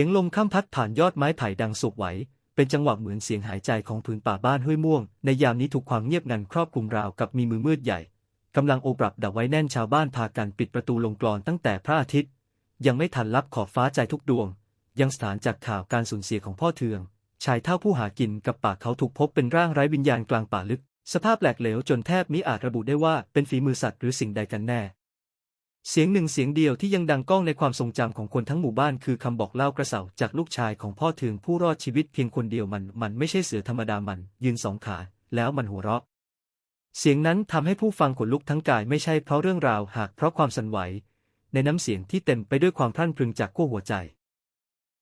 สียงลมข้ามพัดผ่านยอดไม้ไผ่ดังสุบไหว เป็นจังหวะเหมือนเสียงหายใจของผืนป่าบ้านห้วยม่วง ในยามนี้ถูกความเงียบงันครอบคลุมราวกับมีมือมืดใหญ่กำลังโอบปรับดับไว้แน่นชาวบ้านพากันปิดประตูลงกรอนตั้งแต่พระอาทิตย์ ยังไม่ทันรับขอบฟ้าใจทุกดวง ยังสถานจากข่าวการสูญเสียของพ่อเทือง ชายเท่าผู้หากินกับป่าเขาถูกพบเป็นร่างไร้วิญญาณกลางป่าลึก สภาพแหลกเหลวจนแทบมิอาจระบุได้ว่าเป็นฝีมือสัตว์หรือสิ่งใดกันแน่ เสียงหนึ่งเสียงเดียวที่ยังดังก้องในความทรงจำของคนทั้งหมู่บ้านคือคำบอกเล่ากระเสาจากลูกชายของพ่อเทืองผู้รอดชีวิตเพียงคนเดียวมัน มันไม่ใช่เสือธรรมดามัน ยืนสองขา แล้วมันหัวเราะ เสียงนั้นทำให้ผู้ฟังขนลุกทั้งกายไม่ใช่เพราะเรื่องราวหากเพราะความสั่นไหว ในน้ำเสียงที่เต็มไปด้วยความพรั่นพรึงจากขั้วหัวใจ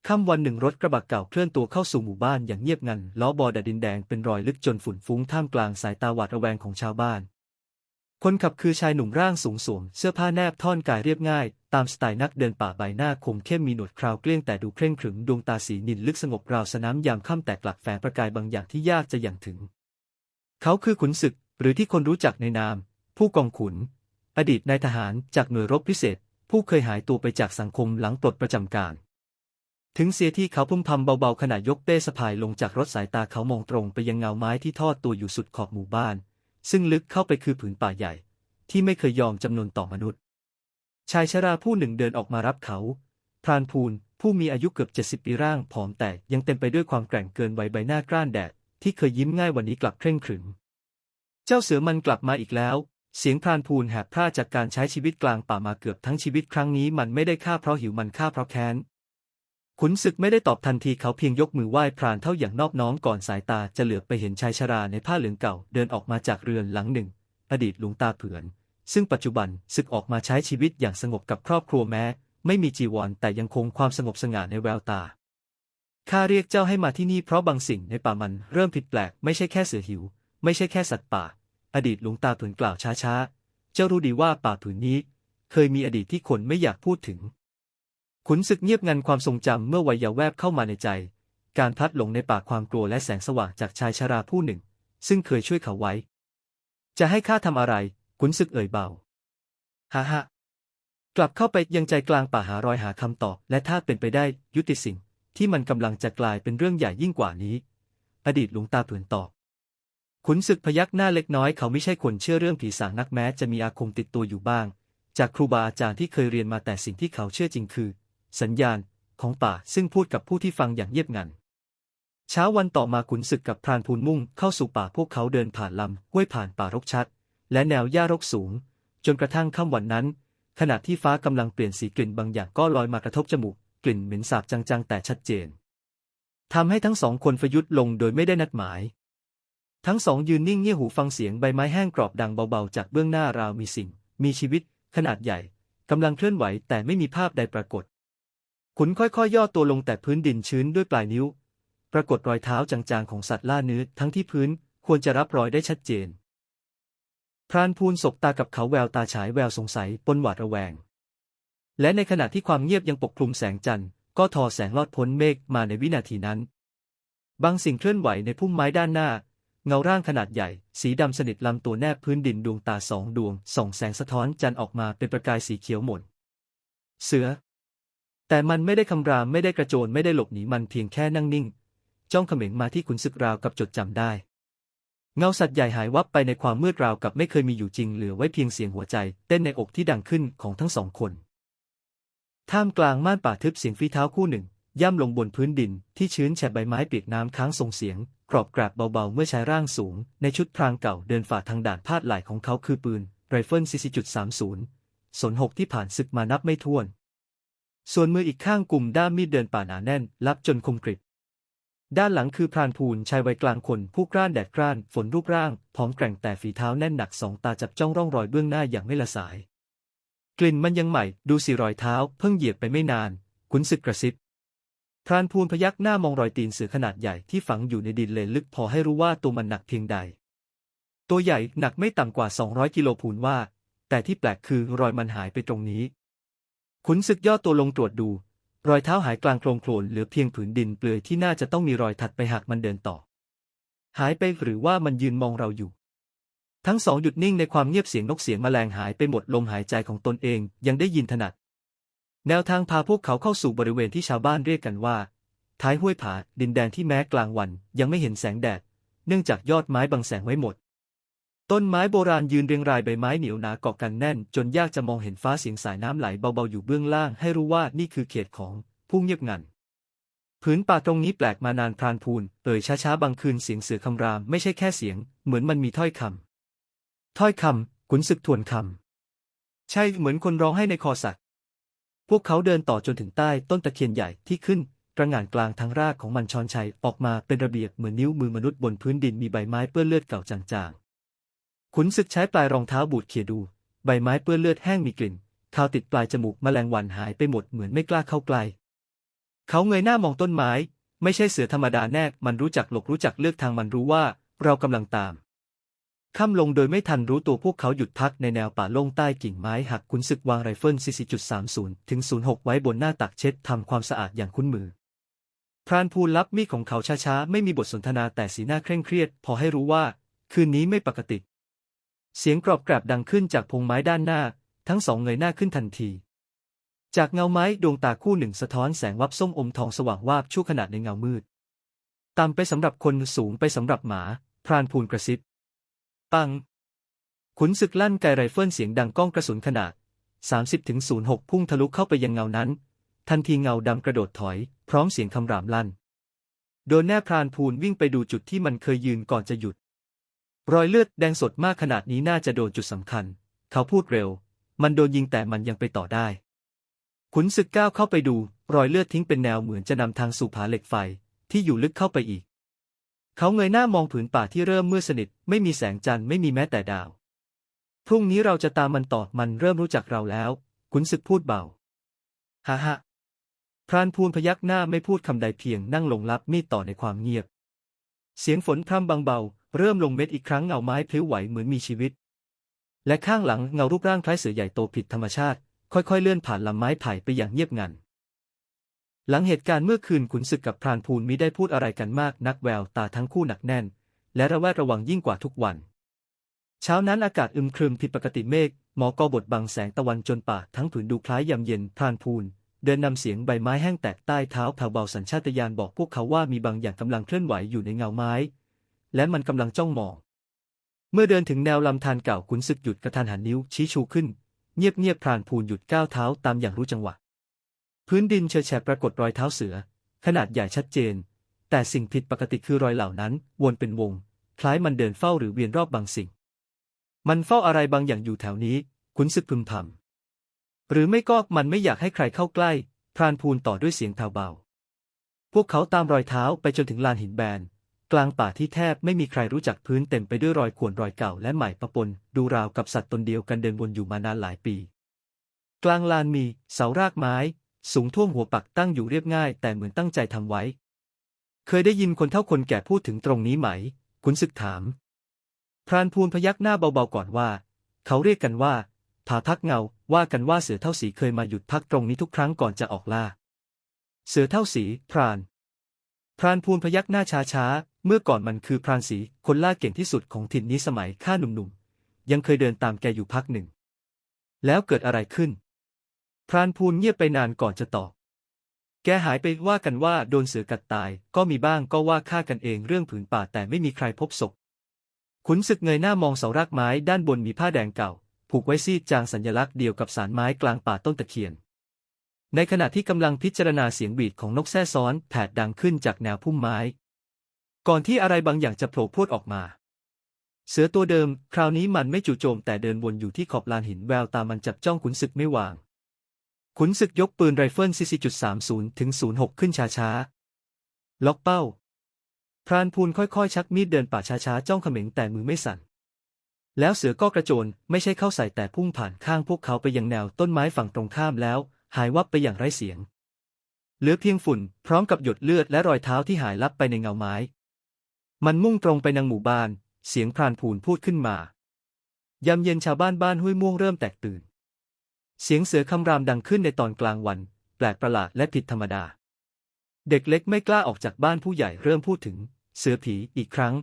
ค่ำวันหนึ่งรถกระบะเก่าเคลื่อนตัวเข้าสู่หมู่บ้านอย่างเงียบงันล้อบอดดินแดงเป็นรอยลึกจนฝุ่นฟุ้งท่ามกลางสายตาหวาดระแวงของชาวบ้าน คนขับคือชายหนุ่มร่างสูงสวมเสื้อผ้าแนบท่อนกายเรียบง่าย ตามสไตล์นักเดินป่าใบหน้าคมเข้มมีหนวดคราวเกลี้ยงแต่ดูเคร่งขรึมดวงตาสีนินลึกสงบราวสนามยามค่ำแตกหลักแฝงประกายบางอย่างที่ยากจะอย่างถึง เขาคือขุนศึก หรือที่คนรู้จักในนาม ผู้กองขุน อดีตนายทหารจากหน่วยรบพิเศษ ผู้เคยหายตัวไปจากสังคมหลังปลดประจำการ ถึงเสียที่เขาพุ่มพำเบาๆขณะยกเป้สะพายลงจากรถสายตาเขามองตรงไปยังเงาไม้ที่ทอดตัวอยู่สุดขอบหมู่บ้าน ซึ่งลึกเข้าไปคือผืนป่าใหญ่ ที่ไม่เคยยอมจำนนต่อมนุษย์ ชายชราผู้หนึ่งเดินออกมารับเขา พรานพูนผู้มีอายุเกือบเจ็ดสิบปีร่างผอมแต่ยังเต็มไปด้วยความแกร่งเกินวัยใบหน้ากร้านแดด ที่เคยยิ้มง่ายวันนี้กลับเคร่งขรึม เจ้าเสือมันกลับมาอีกแล้ว เสียงพรานพูนแหบพร่าจากการใช้ชีวิตกลางป่ามาเกือบทั้งชีวิตครั้งนี้มันไม่ได้ฆ่าเพราะหิวมันฆ่าเพราะแค้น ขุนศึกไม่ได้ตอบทันทีเขาเพียงยกมือไหว้พรานเท่าอย่างนอบน้อมก่อนสายตาจะเหลือบไปเห็นชายชราในผ้าเหลืองเก่าเดินออกมาจากเรือนหลังหนึ่ง อดีตหลวงตาเผือน ซึ่งปัจจุบันศึกออกมาใช้ชีวิตอย่างสงบกับครอบครัวแม้ ไม่มีจีวรแต่ยังคงความสงบสง่าในแววตาข้าเรียกเจ้าให้มาที่นี่เพราะบางสิ่งในป่ามันเริ่มผิดแปลกไม่ใช่แค่เสือหิว ไม่ใช่แค่สัตว์ป่า อดีตหลวงตาเผือนกล่าวช้าๆ เจ้ารู้ดีว่าป่าผืนนี้ เคยมีอดีตที่คนไม่อยากพูดถึง ขุนศึกเงียบงันความทรงจำเมื่อวัยเยาว์แวบเข้ามาในใจ การพลัดหลงในป่าความกลัวและแสงสว่างจากชายชราผู้หนึ่ง ซึ่งเคยช่วยเขาไว้ จะให้ข้าทำอะไร ขุนศึกเอ่ยเบาฮ่าฮ่ากลับเข้าไปยังใจกลางป่าหารอยหาคำตอบ และถ้าเป็นไปได้ยุติสิ่ง ที่มันกำลังจะกลายเป็นเรื่องใหญ่ยิ่งกว่านี้ อดีตหลวงตาเผือนตอบขุนศึกพยักหน้าเล็กน้อยเขาไม่ใช่คนเชื่อเรื่องผีสางนักแม้จะมีอาคมติดตัวอยู่บ้าง จากครูบาอาจารย์ที่เคยเรียนมาแต่สิ่งที่เขาเชื่อจริงคือ สัญญาณ ของป่าซึ่งพูดกับผู้ที่ฟังอย่างเงียบงัน เช้าวันต่อมาขุนศึกกับพรานพูนมุ่งเข้าสู่ป่าพวกเขาเดินผ่านลำห้วยผ่านป่ารกชัด และแนวหญ้ารกสูง จนกระทั่งค่ำวันนั้น ขณะที่ฟ้ากำลังเปลี่ยนสีกลิ่นบางอย่างก็ลอยมากระทบจมูก กลิ่นเหม็นสาบจางๆ แต่ชัดเจนทำให้ทั้งสองคนฟยุดลงโดยไม่ได้นัดหมาย ทั้งสองยืนนิ่งเงี่ยหูฟังเสียงใบไม้แห้งกรอบดังเบาๆ จากเบื้องหน้าราวมีสิ่ง มีชีวิต ขนาดใหญ่กำลังเคลื่อนไหวแต่ไม่มีภาพใดปรากฏ ขุนค่อยๆ ย่อตัวลงแต่พื้นดินชื้นด้วยปลายนิ้ว ปรากฏรอยเท้าจางๆ ของสัตว์ล่าเนื้อทั้งที่พื้นควรจะรับรอยได้ชัดเจน พรานพูนสบตากับเขาแววตาฉายแววสงสัยปนหวาดระแวง และในขณะที่ความเงียบยังปกคลุมแสงจันทร์ก็ทอแสงลอดพ้นเมฆมาในวินาทีนั้น บางสิ่งเคลื่อนไหวในพุ่มไม้ด้านหน้า เงาร่างขนาดใหญ่ สีดำสนิทลำตัวแนบพื้นดินดวงตาสองดวงส่องแสงสะท้อนจันทร์ออกมาเป็นประกายสีเขียวหม่นเสือ แต่มันไม่ได้คำรามไม่ได้กระโจนไม่ได้หลบหนีมันเพียงแค่นั่งนิ่ง จ้องเขม็งมาที่ขุนศึกราวกับจดจำได้ เงาสัตว์ใหญ่หายวับไปในความมืดราวกับไม่เคยมีอยู่จริงเหลือไว้เพียงเสียงหัวใจ เต้นในอกที่ดังขึ้นของทั้งสองคน ท่ามกลางม่านป่าทึบเสียงฝีเท้าคู่หนึ่ง ย่ำลงบนพื้นดินที่ชื้นแฉะใบไม้เปียกน้ำค้างส่งเสียงกรอบกราบเบาๆ เมื่อชายร่างสูง ในชุดพรางเก่าเดินฝ่าทางด่านพาดไหลของเขาคือปืนไรเฟิลซีซีจุดสนย์สนหกที่ผ่านศึกมานับไม่ถ้วน ส่วนมืออีกข้างกลุ่มด้ามมีดเดินป่าหนาแน่นรับจนคมกริบ ด้านหลังคือพรานพูนชายวัยกลางคน ผู้กล้านแดดกล้าน ฝนรูปร่างพร้อมแกร่งแต่ฝีเท้าแน่นหนักสองตาจับจ้องร่องรอยเบื้องหน้าอย่างไม่ละสาย กลิ่นมันยังใหม่ ดูสิรอยเท้า เพิ่งเหยียบไปไม่นาน ขุนศึกกระซิบพรานพูนพยักหน้ามองรอยตีนเสือขนาดใหญ่ที่ฝังอยู่ในดินเลนลึกพอให้รู้ว่าตัวมันหนักเพียงใด ตัวใหญ่หนักไม่ต่ำกว่า 200 กิโลพูนว่า แต่ที่แปลกคือรอยมันหายไปตรงนี้ ขุนศึกย่อตัวลงตรวจดู รอยเท้าหายกลางโคลงโคลนเหลือเพียงผืนดินเปลือยที่น่าจะต้องมีรอยถัดไปหากมันเดินต่อ หายไปหรือว่ามันยืนมองเราอยู่ ทั้งสองหยุดนิ่งในความเงียบเสียงนกเสียงแมลงหายไปหมดลมหายใจของตนเองยังได้ยินถนัด แนวทางพาพวกเขาเข้าสู่บริเวณที่ชาวบ้านเรียกกันว่า ท้ายห้วยผาดินแดนที่แม้กลางวันยังไม่เห็นแสงแดด เนื่องจากยอดไม้บังแสงไว้หมด ต้นไม้โบราณยืนเรียงรายใบไม้เหนียวหนาเกาะกันแน่น จนยากจะมองเห็นฟ้าเสียงสายน้ำไหลเบาๆอยู่เบื้องล่างให้รู้ว่านี่คือเขตของผู้เงียบงันพื้นป่าตรงนี้แปลกมานานพรานพูนเอ่ยช้าๆบางคืนเสียงเสือคำรามไม่ใช่แค่เสียง เหมือนมันมีถ้อยคำถ้อยคำขุนศึกทวนคำใช่เหมือนคนร้องให้ในคอสัตว์พวกเขาเดินต่อจนถึงใต้ต้นตะเคียนใหญ่ที่ขึ้นตระหง่านกลางทั้งรากของมันชอนชัยออกมาเป็นระเบียบเหมือนนิ้วมือมนุษย์บนพื้นดินมีใบไม้เปื้อนเลือดเก่าจางๆ ขุนศึกใช้ปลายรองเท้าบูดเขี่ยดู ใบไม้เปื้อนเลือดแห้งมีกลิ่นคาวติดปลายจมูกแมลงวันหายไปหมดเหมือนไม่กล้าเข้าใกล้เขาเงยหน้ามองต้นไม้ ไม่ใช่เสือธรรมดาแน่มันรู้จักหลบรู้จักเลือกทางมันรู้ว่าเรากำลังตามค่ำลงโดยไม่ทันรู้ตัวพวกเขาหยุดพักในแนวป่าโล่งใต้กิ่งไม้หักขุนศึกวางไรเฟิล44.30 ถึง 06 ไว้บนหน้าตักเช็ดทำความสะอาดอย่างคุ้นมือ พรานพูนรับมีดของเขาช้าๆ ไม่มีบทสนทนาแต่สีหน้าเคร่งเครียด พอให้รู้ว่า คืนนี้ไม่ปกติ เสียงกรอบแกรบดังขึ้นจากพงไม้ด้านหน้า ทั้งสองเงยหน้าขึ้นทันที จากเงาไม้ดวงตาคู่หนึ่งสะท้อนแสงวับส้มอมทองสว่างวาบชั่วขณะในเงามืดต่ำไปสำหรับคนสูงไปสำหรับหมา พรานพูนกระซิบ ปัง ขุนศึกลั่นไกไรเฟิลเสียงดังก้องกระสุนขนาด 30-06 พุ่งทะลุเข้าไปยังเงานั้น ทันทีเงาดำกระโดดถอย พร้อมเสียงคำรามลั่น โดนแน่พรานพูนวิ่งไปดูจุดที่มันเคยยืนก่อนจะหยุด รอยเลือดแดงสดมากขนาดนี้น่าจะโดนจุดสำคัญ เขาพูดเร็ว มันโดนยิงแต่มันยังไปต่อได้ ขุนศึกก้าวเข้าไปดู รอยเลือดทิ้งเป็นแนวเหมือนจะนำทางสู่ผาเหล็กไฟที่อยู่ลึกเข้าไปอีก เขาเงยหน้ามองผืนป่าที่เริ่มมืดสนิท ไม่มีแสงจันทร์ไม่มีแม้แต่ดาว พรุ่งนี้เราจะตามมันต่อมันเริ่มรู้จักเราแล้ว ขุนศึกพูดเบาฮ่าฮ่าพรานพูนพยักหน้าไม่พูดคำใดเพียงนั่งลงรับมีดต่อในความเงียบ เสียงฝนพรำบางเบา เริ่มลงเม็ดอีกครั้งเงาไม้พลิ้วไหวเหมือนมีชีวิต และข้างหลังเงารูปร่างคล้ายเสือใหญ่โตผิดธรรมชาติ ค่อยๆเลื่อนผ่านลำไม้ไผ่ไปอย่างเงียบงัน หลังเหตุการณ์เมื่อคืนขุนศึกกับพรานพูนมิได้พูดอะไรกันมากนักแววตาทั้งคู่หนักแน่น และระแวดระวังยิ่งกว่าทุกวัน เช้านั้นอากาศอึมครึมผิดปกติเมฆหมอกอบดบังแสงตะวันจนป่าทั้งผืนดูคล้ายยามเย็นพรานพูนเดินนำเสียงใบไม้แห้งแตกใต้เท้าแผ่วเบาสัญชาตญาณบอกพวกเขาว่ามีบางอย่างกำลังเคลื่อนไหวอยู่ในเงาไม้ และมันกำลังจ้องมอง เมื่อเดินถึงแนวลำธารเก่าขุนศึกหยุดกระทันหันนิ้วชี้ชูขึ้น เงียบเงียบพรานพูนหยุดก้าวเท้าตามอย่างรู้จังหวะ พื้นดินเฉอะแฉะปรากฏรอยเท้าเสือ ขนาดใหญ่ชัดเจน แต่สิ่งผิดปกติคือรอยเหล่านั้น วนเป็นวง คล้ายมันเดินเฝ้าหรือเวียนรอบบางสิ่ง มันเฝ้าอะไรบางอย่างอยู่แถวนี้ขุนศึกพึมพำหรือไม่ก็มันไม่อยากให้ใครเข้าใกล้พรานพูนต่อด้วยเสียงแผ่วเบา พวกเขาตามรอยเท้าไปจนถึงลานหินแบน กลางป่าที่แทบไม่มีใครรู้จักพื้นเต็มไปด้วยรอยข่วนรอยเก่าและใหม่ปะปน ดูราวกับสัตว์ตนเดียวกันเดินวนอยู่มานานหลายปี กลางลานมีเสารากไม้ สูงท่วมหัวปักตั้งอยู่เรียบง่าย แต่เหมือนตั้งใจทำไว้ เคยได้ยินคนเฒ่าคนแก่พูดถึงตรงนี้ไหมขุนศึกถาม พรานพูนพยักหน้าเบาๆก่อนว่า เขาเรียกกันว่าผาพักเงา ว่ากันว่าเสือเท่าสีเคยมาหยุดพักตรงนี้ทุกครั้งก่อนจะออกล่า เสือเท่าสี พราน พรานพูนพยักหน้าช้าๆ เมื่อก่อนมันคือพรานสีคนล่าเก่งที่สุดของถิ่นนี้สมัยข้าหนุ่มๆ ยังเคยเดินตามแกอยู่พักหนึ่ง แล้วเกิดอะไรขึ้น พรานพูนเงียบไปนานก่อนจะตอบ แกหายไปว่ากันว่าโดนเสือกัดตาย ก็มีบ้างก็ว่าฆ่ากันเองเรื่องผืนป่าแต่ไม่มีใครพบศพ ขุนศึกเงยหน้ามองเสารากไม้ด้านบนมีผ้าแดงเก่า ผูกไว้ซีดจางสัญลักษณ์เดียวกับสารไม้กลางป่าต้นตะเคียน ในขณะที่กำลังพิจารณาเสียงบีดของนกแส้ซ้อนแผดดังขึ้นจากแนวพุ่มไม้ ก่อนที่อะไรบางอย่างจะโผล่พวดออกมา เสือตัวเดิม คราวนี้มันไม่จู่โจมแต่เดินวนอยู่ที่ขอบลานหินแววตามันจับจ้องขุนศึกไม่วาง ขุนศึกยกปืนไรเฟิล 44.30 ถึง 06 ขึ้นช้าๆ ล็อกเป้า พรานพูนค่อยๆ ชักมีดเดินป่าช้าๆ จ้องเขม็งแต่มือไม่สั่นแล้วเสือก็กระโจนไม่ใช่เข้าใส่แต่พุ่งผ่านข้างพวกเขาไปยังแนวต้นไม้ฝั่งตรงข้ามแล้ว หายวับไปอย่างไร้เสียง เหลือเพียงฝุ่นพร้อมกับหยดเลือดและรอยเท้าที่หายลับไปในเงาไม้ มันมุ่งตรงไปยังหมู่บ้าน เสียงพรานพูนพูดขึ้นมายามเย็นชาวบ้านบ้านห้วยม่วงเริ่มแตกตื่น เสียงเสือคำรามดังขึ้นในตอนกลางวัน แปลกประหลาดและผิดธรรมดา เด็กเล็กไม่กล้าออกจากบ้านผู้ใหญ่เริ่มพูดถึง เสือผีอีกครั้ง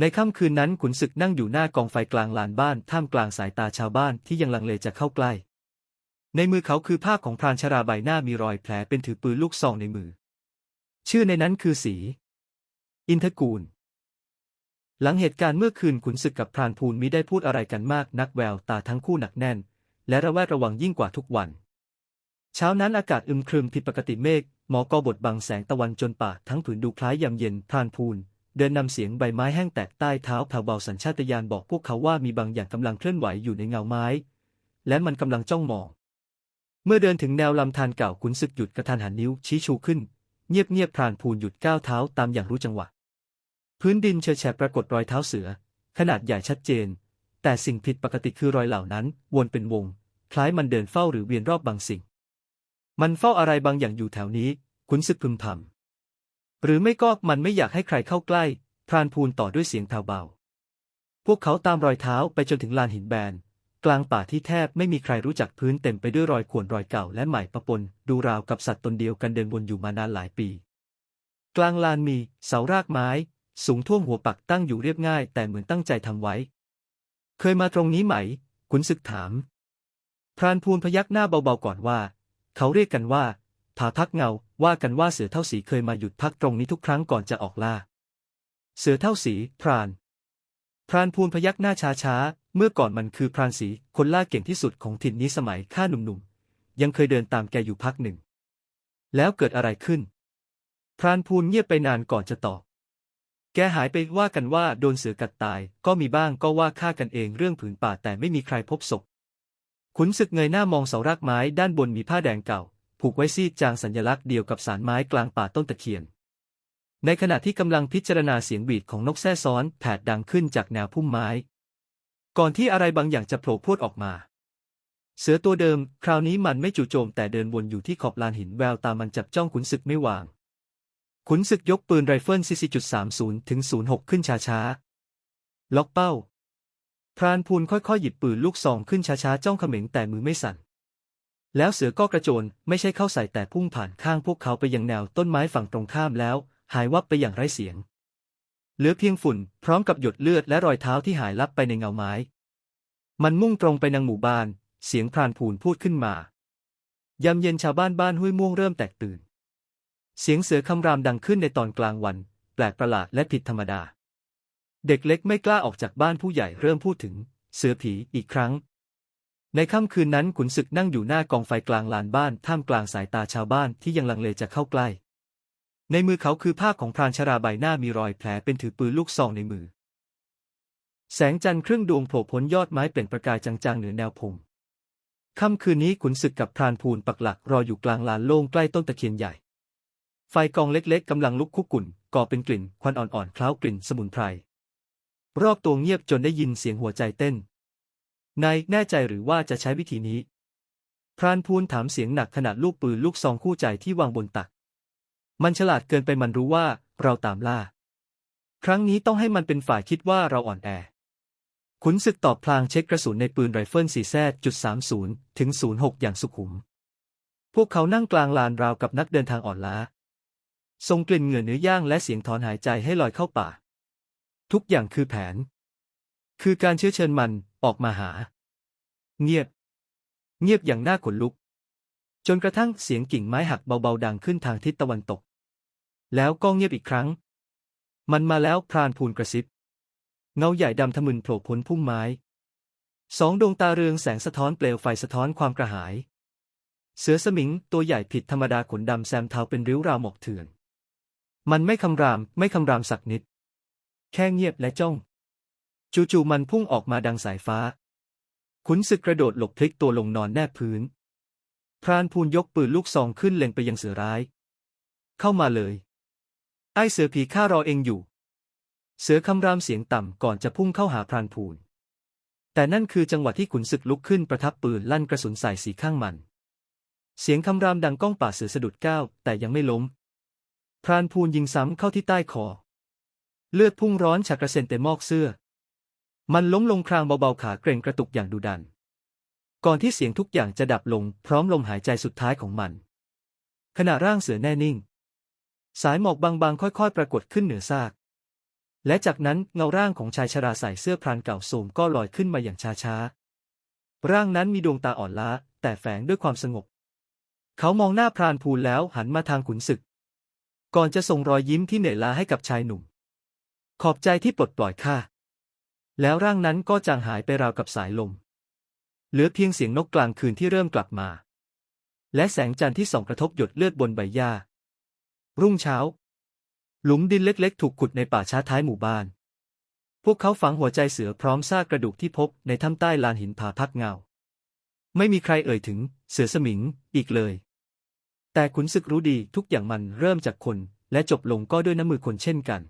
ในค่ำคืนนั้นขุนศึกนั่งอยู่หน้ากองไฟกลางลานบ้านท่ามกลางสายตาชาวบ้านที่ยังลังเลจะเข้าใกล้ ในมือเขาคือภาพของพรานชราใบหน้ามีรอยแผลเป็นถือปืนลูกซองในมือ ชื่อในนั้นคือสี อินทกูล หลังเหตุการณ์เมื่อคืนขุนศึกกับพรานพูนมิได้พูดอะไรกันมากนักแววตาทั้งคู่หนักแน่น และระแวดระวังยิ่งกว่าทุกวัน เช้านั้นอากาศอึมครึมผิดปกติเมฆหมอกอบดบังแสงตะวันจนป่าทั้งผืนดูคล้ายยามเย็นพรานพูนเดินนำเสียงใบไม้แห้งแตกใต้เท้าแผ่วเบาสัญชาตญาณบอกพวกเขาว่ามีบางอย่างกำลังเคลื่อนไหวอยู่ในเงาไม้ และมันกำลังจ้องมอง เมื่อเดินถึงแนวลำธารเก่าขุนศึกหยุดกระทันหันนิ้วชี้ชูขึ้น เงียบเงียบพรานพูนหยุดก้าวเท้าตามอย่างรู้จังหวะ พื้นดินเฉอะแฉะปรากฏรอยเท้าเสือ ขนาดใหญ่ชัดเจน แต่สิ่งผิดปกติคือรอยเหล่านั้น วนเป็นวง คล้ายมันเดินเฝ้าหรือเวียนรอบบางสิ่ง มันเฝ้าอะไรบางอย่างอยู่แถวนี้ขุนศึกพึมพำหรือไม่ก็มันไม่อยากให้ใครเข้าใกล้ พรานพูนต่อด้วยเสียงแผ่วเบา พวกเขาตามรอยเท้าไปจนถึงลานหินแบน กลางป่าที่แทบไม่มีใครรู้จักพื้นเต็มไปด้วยรอยข่วนรอยเก่าและใหม่ปะปน ดูราวกับสัตว์ตนเดียวกันเดินวนอยู่มานานหลายปี กลางลานมีเสารากไม้ สูงท่วมหัวปักตั้งอยู่เรียบง่าย แต่เหมือนตั้งใจทำไว้ เคยมาตรงนี้ไหม ขุนศึกถาม พรานพูนพยักหน้าเบาๆก่อนว่า เขาเรียกกันว่าผาพักเงา ว่ากันว่าเสือเท่าสีเคยมาหยุดพักตรงนี้ทุกครั้งก่อนจะออกล่า เสือเท่าสี พราน พรานพูนพยักหน้าช้าๆ เมื่อก่อนมันคือพรานสีคนล่าเก่งที่สุดของถิ่นนี้สมัยข้าหนุ่มๆ ยังเคยเดินตามแกอยู่พักหนึ่ง แล้วเกิดอะไรขึ้น พรานพูนเงียบไปนานก่อนจะตอบ แกหายไปว่ากันว่าโดนเสือกัดตาย ก็มีบ้างก็ว่าฆ่ากันเองเรื่องผืนป่าแต่ไม่มีใครพบศพ ขุนศึกเงยหน้ามองเสารากไม้ด้านบนมีผ้าแดงเก่า ผูกไว้ซีดจางสัญลักษณ์เดียวกับสารไม้กลางป่าต้นตะเคียน ในขณะที่กำลังพิจารณาเสียงบีดของนกแส้ซ้อนแผดดังขึ้นจากแนวพุ่มไม้ ก่อนที่อะไรบางอย่างจะโผล่พวดออกมา เสือตัวเดิม คราวนี้มันไม่จู่โจมแต่เดินวนอยู่ที่ขอบลานหินแววตามันจับจ้องขุนศึกไม่วาง ขุนศึกยกปืนไรเฟิล CC.30 ถึง 06 ขึ้นช้าๆ ล็อกเป้า พรานพูนค่อยๆ หยิบปืนลูกซองขึ้นช้าๆ จ้องเขม็งแต่มือไม่สั่นแล้วเสือก็กระโจนไม่ใช่เข้าใส่แต่พุ่งผ่านข้างพวกเขาไปยังแนวต้นไม้ฝั่งตรงข้ามแล้ว หายวับไปอย่างไร้เสียง เหลือเพียงฝุ่น พร้อมกับหยดเลือดและรอยเท้าที่หายลับไปในเงาไม้ มันมุ่งตรงไปยังหมู่บ้าน เสียงพรานพูนพูดขึ้นมายามเย็นชาวบ้านบ้านห้วยม่วงเริ่มแตกตื่น เสียงเสือคำรามดังขึ้นในตอนกลางวัน แปลกประหลาดและผิดธรรมดา เด็กเล็กไม่กล้าออกจากบ้านผู้ใหญ่เริ่มพูดถึง เสือผีอีกครั้ง ในค่ำคืนนั้นขุนศึกนั่งอยู่หน้ากองไฟกลางลานบ้านท่ามกลางสายตาชาวบ้านที่ยังลังเลจะเข้าใกล้ ในมือเขาคือภาพของพรานชราใบหน้ามีรอยแผลเป็นถือปืนลูกซองในมือ แสงจันทร์ครึ่งดวงโผล่พ้นยอดไม้เปล่งประกายจางๆเหนือแนวพงค่ำคืนนี้ขุนศึกกับพรานพูนปักหลักรออยู่กลางลานโล่งใกล้ต้นตะเคียนใหญ่ ไฟกองเล็กๆกำลังลุกคุกกุ่นก่อเป็นกลิ่นควันอ่อนๆคล้าวกลิ่นสมุนไพร รอบตัวเงียบจนได้ยินเสียงหัวใจเต้นนายแน่ใจหรือว่าจะใช้วิธีนี้ พรานพูนถามเสียงหนักขนาดลูกปืนลูกซองคู่ใจที่วางบนตัก มันฉลาดเกินไปมันรู้ว่าเราตามล่า ครั้งนี้ต้องให้มันเป็นฝ่ายคิดว่าเราอ่อนแอ ขุนศึกตอบพลางเช็คกระสุนในปืนไรเฟิลสีแซดจุดสามศูนย์ถึงศูนย์หกอย่างสุขุม พวกเขานั่งกลางลานราวกับนักเดินทางอ่อนล้าทรงกลิ่นเหงื่อเนื้อย่างและเสียงถอนหายใจให้ลอยเข้าป่า ทุกอย่างคือแผน คือการเชื้อเชิญมันออกมาหา เงียบ เงียบอย่างน่าขนลุก จนกระทั่งเสียงกิ่งไม้หักเบาๆดังขึ้นทางทิศตะวันตก แล้วก็เงียบอีกครั้ง มันมาแล้วพรานพูนกระซิบ เงาใหญ่ดำทะมึนโผล่พ้นพุ่มไม้ สองดวงตาเรืองแสงสะท้อนเปลวไฟสะท้อนความกระหาย เสือสมิงตัวใหญ่ผิดธรรมดาขนดำแซมเทาเป็นริ้วราวหมอกเถื่อน มันไม่คำรามไม่คำรามสักนิด แค่เงียบและจ้อง จู่ๆมันพุ่งออกมาดังสายฟ้า ขุนศึกกระโดดหลบพลิกตัวลงนอนแนบพื้น พรานพูนยกปืนลูกซองขึ้นเล็งไปยังเสือร้าย เข้ามาเลย ไอ้เสือผีข้ารอเองอยู่ เสือคำรามเสียงต่ำก่อนจะพุ่งเข้าหาพรานพูนแต่นั่นคือจังหวะที่ขุนศึกลุกขึ้นประทับปืนลั่นกระสุนใส่สีข้างมัน เสียงคำรามดังก้องป่าเสือสะดุดก้าวแต่ยังไม่ล้ม พรานพูนยิงซ้ำเข้าที่ใต้คอ เลือดพุ่งร้อนฉากกระเซ็นเต็มมอกเสื้อ มันล้มลงครางเบาๆขาเกร็งกระตุกอย่างดุดัน ก่อนที่เสียงทุกอย่างจะดับลงพร้อมลมหายใจสุดท้ายของมัน ขณะร่างเสือแน่นิ่ง สายหมอกบางๆ ค่อยๆ ปรากฏขึ้นเหนือซาก และจากนั้นเงาร่างของชายชราใส่เสื้อพรานเก่าโสมก็ลอยขึ้นมาอย่างช้าๆ ร่างนั้นมีดวงตาอ่อนล้าแต่แต่แฝงด้วยความสงบ เขามองหน้าพรานภูลแล้วหันมาทางขุนศึก ก่อนจะส่งรอยยิ้มที่เหนื่อยล้าให้กับชายหนุ่ม ขอบใจที่ปลดปล่อยข้า แล้วร่างนั้นก็จางหายไปราวกับสายลม เหลือเพียงเสียงนกกลางคืนที่เริ่มกลับมา และแสงจันทร์ที่ส่องกระทบหยดเลือดบนใบหญ้า รุ่งเช้า หลุมดินเล็กๆ ถูกขุดในป่าช้าท้ายหมู่บ้าน พวกเขาฝังหัวใจเสือพร้อมซากกระดูกที่พบในถ้ำใต้ลานหินผาพักเงา ไม่มีใครเอ่ยถึงเสือสมิงอีกเลย แต่ขุนศึกรู้ดีทุกอย่างมันเริ่มจากคนและจบลงก็ด้วยน้ำมือคนเช่นกัน